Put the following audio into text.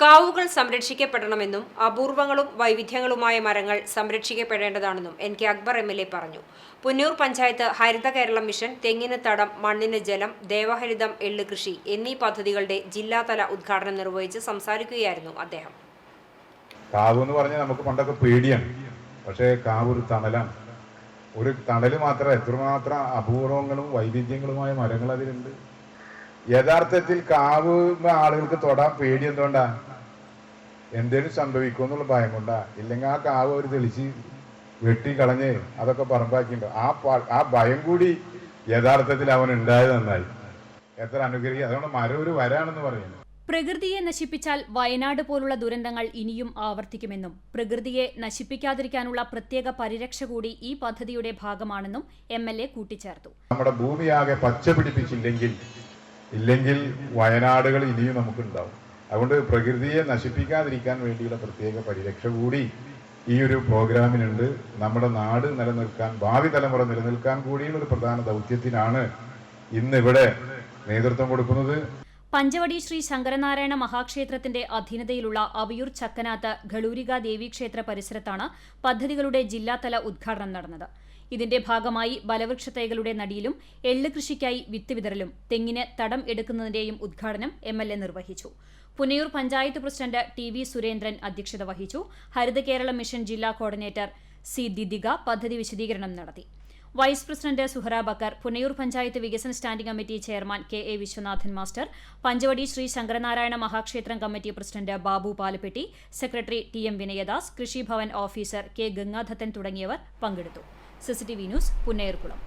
കാവുകൾ സംരക്ഷിക്കപ്പെടണമെന്നും അപൂർവങ്ങളും വൈവിധ്യങ്ങളുമായ മരങ്ങൾ സംരക്ഷിക്കപ്പെടേണ്ടതാണെന്നും N K Akbar M L A പറഞ്ഞു. പുന്നൂർ പഞ്ചായത്ത് ഹരിത കേരളം മിഷൻ തെങ്ങിന് തടം മണ്ണിന് ജലം ദേവഹരിതം എള്ള് കൃഷി എന്നീ പദ്ധതികളുടെ ജില്ലാതല ഉദ്ഘാടനം നിർവഹിച്ച് സംസാരിക്കുകയായിരുന്നു അദ്ദേഹം. കാവ് എന്ന് പറഞ്ഞാൽ നമുക്ക് പണ്ടൊക്കെ പേടിയാണ്. പക്ഷേ കാവ് ഒരു തണലാണ്. ഒരു തണൽ മാത്രം എത്രമാത്രം അപൂർവങ്ങളും വൈവിധ്യങ്ങളുമായ മരങ്ങൾ അതിലുണ്ട്. യഥാർത്ഥത്തിൽ കാവ് ആളുകൾക്ക് തൊടാൻ പേടി എന്തുകൊണ്ടാ? എന്തേലും സംഭവിക്കും എന്നുള്ള ഭയം കൊണ്ടാ. ഇല്ലെങ്കിൽ ആ കാവ് അവർ തെളിച്ച് വെട്ടി കളഞ്ഞ് അതൊക്കെ പറമ്പാക്കിയിട്ടുണ്ട്. ആ ആ ഭയം കൂടി യഥാർത്ഥത്തിൽ അവൻ ഉണ്ടായത് നന്നായി. എത്ര അനുഗ്രഹി അതുകൊണ്ട് മരം ഒരു വരാണെന്ന് പറയുന്നു. പ്രകൃതിയെ നശിപ്പിച്ചാൽ വയനാട് പോലുള്ള ദുരന്തങ്ങൾ ഇനിയും ആവർത്തിക്കുമെന്നും പ്രകൃതിയെ നശിപ്പിക്കാതിരിക്കാനുള്ള പ്രത്യേക പരിരക്ഷ കൂടി ഈ പദ്ധതിയുടെ ഭാഗമാണെന്നും എം എൽ എ കൂട്ടിച്ചേർത്തു. നമ്മുടെ ഭൂമിയാകെ പച്ച പിടിപ്പിച്ചില്ലെങ്കിൽ ഇല്ലെങ്കിൽ വയനാടുകൾ ഇനിയും നമുക്കുണ്ടാവും. അതുകൊണ്ട് പ്രകൃതിയെ നശിപ്പിക്കാതിരിക്കാൻ വേണ്ടിയുള്ള പ്രത്യേക പരിരക്ഷ കൂടി ഈ ഒരു പ്രോഗ്രാമിനുണ്ട്. നമ്മുടെ നാട് നിലനിൽക്കാൻ ഭാവി തലമുറ നിലനിൽക്കാൻ കൂടിയുള്ള ഒരു പ്രധാന ദൗത്യത്തിനാണ് ഇന്ന് ഇവിടെ നേതൃത്വം കൊടുക്കുന്നത്. പഞ്ചവടി ശ്രീ ശങ്കരനാരായണ മഹാക്ഷേത്രത്തിന്റെ അധീനതയിലുള്ള അവിയൂർ ചക്കനാത്ത് ഘളൂരിക ദേവീക്ഷേത്ര പരിസരത്താണ് പദ്ധതികളുടെ ജില്ലാതല ഉദ്ഘാടനം നടന്നത്. ഇതിന്റെ ഭാഗമായി ബലവൃക്ഷ തൈകളുടെ നടിയിലും എള്ള് കൃഷിക്കായി വിത്ത് വിതറലും തെങ്ങിന് തടം എടുക്കുന്നതിന്റെയും ഉദ്ഘാടനം എം എൽ എ നിർവഹിച്ചു. Punayur panchayat president T V Surendran അധ്യക്ഷത വഹിച്ചു. ഹരിത കേരള മിഷൻ ജില്ലാ കോർഡിനേറ്റർ സി ദിദിക പദ്ധതി വിശദീകരണം നടത്തി. വൈസ് പ്രസിഡന്റ് സുഹറ ബക്കർ പുനയൂർ പഞ്ചായത്ത് വികസന standing committee chairman K A Viswanathan master Panchavadi Sree Sankaranarayana മഹാക്ഷേത്രം committee president Babu Palappetty secretary T M Vinayadas Krishibhavan officer K Gangadharan തുടങ്ങിയവർ പങ്കെടുത്തു. CCTV news புன்னேர்குளம்